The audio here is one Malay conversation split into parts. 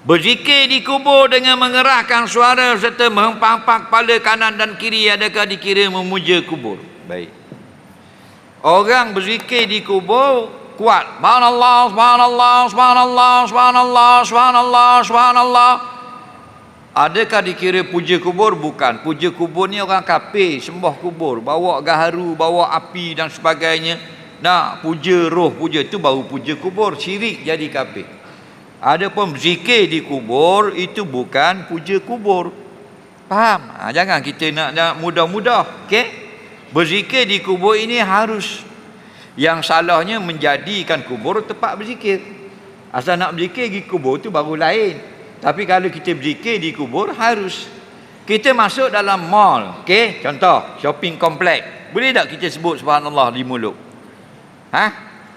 Berzikir di kubur dengan mengerahkan suara serta menghempang-hempang kepala kanan dan kiri adakah dikira memuja kubur? Baik. Orang berzikir di kubur kuat. Subhanallah, subhanallah, subhanallah, subhanallah, subhanallah, subhanallah. Adakah dikira puja kubur? Bukan. Puja kubur ni orang kafir, sembah kubur, bawa gaharu, bawa api dan sebagainya. Nak puja roh, puja tu baru puja kubur, syirik jadi kafir. Ada pun zikir di kubur itu bukan puja kubur. Faham? Ha, jangan kita nak, nak mudah-mudah. Okey? Berzikir di kubur ini harus. Yang salahnya menjadikan kubur tempat berzikir. Asal nak berzikir di kubur tu baru lain. Tapi kalau kita berzikir di kubur harus. Kita masuk dalam mall. Okey? Contoh, shopping komplek. Boleh tak kita sebut subhanallah di mulut? Ha?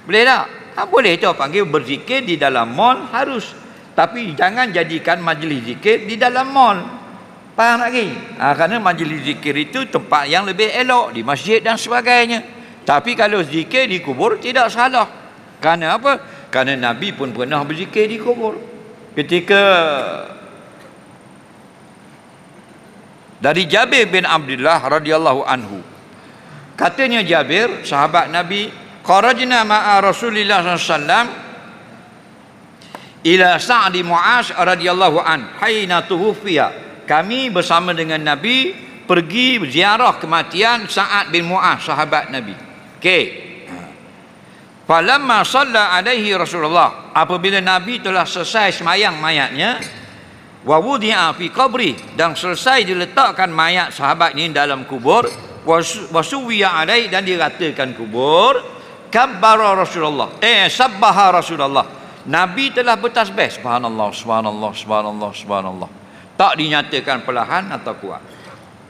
Boleh tak? Ha, boleh tu panggil berzikir di dalam mall harus. Tapi jangan jadikan majlis zikir di dalam mall. Faham lagi? Ha, kerana majlis zikir itu tempat yang lebih elok di masjid dan sebagainya. Tapi kalau zikir di kubur tidak salah. Kerana apa? Kerana Nabi pun pernah berzikir di kubur. Ketika dari Jabir bin Abdullah radhiyallahu anhu. Katanya Jabir, sahabat Nabi, kharajna ma'a Rasulillah sallallahu ila Sa'di Mu'az radhiyallahu an haina tuhfiya kami bersama dengan Nabi pergi ziarah kematian Sa'ad bin Mu'az sahabat Nabi. Okey falamma salla alaihi Rasulullah apabila Nabi telah selesai semayang mayatnya wa wudi'a fi qabri dan selesai diletakkan mayat sahabat ini dalam kubur wasuwiya alai dan diratakan kubur kabbara Rasulullah. Eh sabbaha Rasulullah. Nabi telah bertasbih subhanallah subhanallah subhanallah subhanallah. Tak dinyatakan perlahan atau kuat.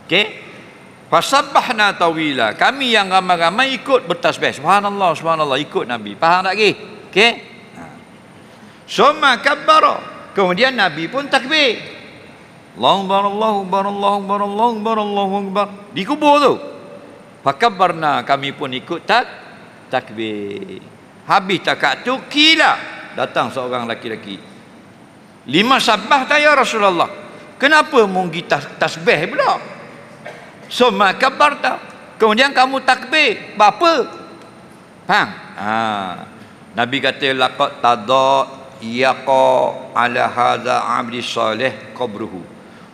Okey? Fasabbahna tawila. Kami yang ramai-ramai ikut bertasbih subhanallah subhanallah. Ikut Nabi. Faham tak lagi okey? Ha. summa kabbara. Kemudian Nabi pun takbir. Allahu akbar Allahu akbar Allahu akbar Allahu akbar Allahu akbar. Di kubur tu. Fakabbarna kami pun ikut tak takbir. Habis takat tu kila datang seorang laki-laki. Lima sabah tak ya Rasulullah. Kenapa munggi tas, tasbih pula? Suma kabar tak. Kemudian kamu takbir. Apa? Faham? Ha. Nabi kata laqad tada yaqa ala hadza abdi salih qabruhu.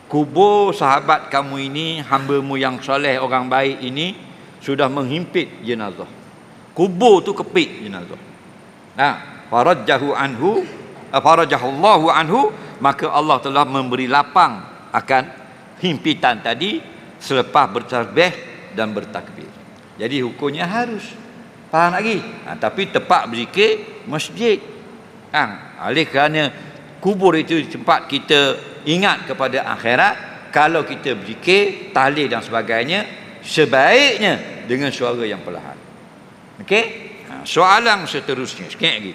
Kubur sahabat kamu ini, hamba-mu yang soleh, orang baik ini sudah menghimpit jenazah kubur tu kepit jenazah nah farajahu anhu eh, farajahullahu anhu maka Allah telah memberi lapang akan himpitan tadi selepas bertasbih dan bertakbir. Jadi hukumnya harus. Faham lagi? Ha, tapi tepat berzikir masjid. Ha, oleh kerana kubur itu tempat kita ingat kepada akhirat kalau kita berzikir tahlil dan sebagainya sebaiknya dengan suara yang perlahan Okey? Ha, soalan seterusnya sikit lagi.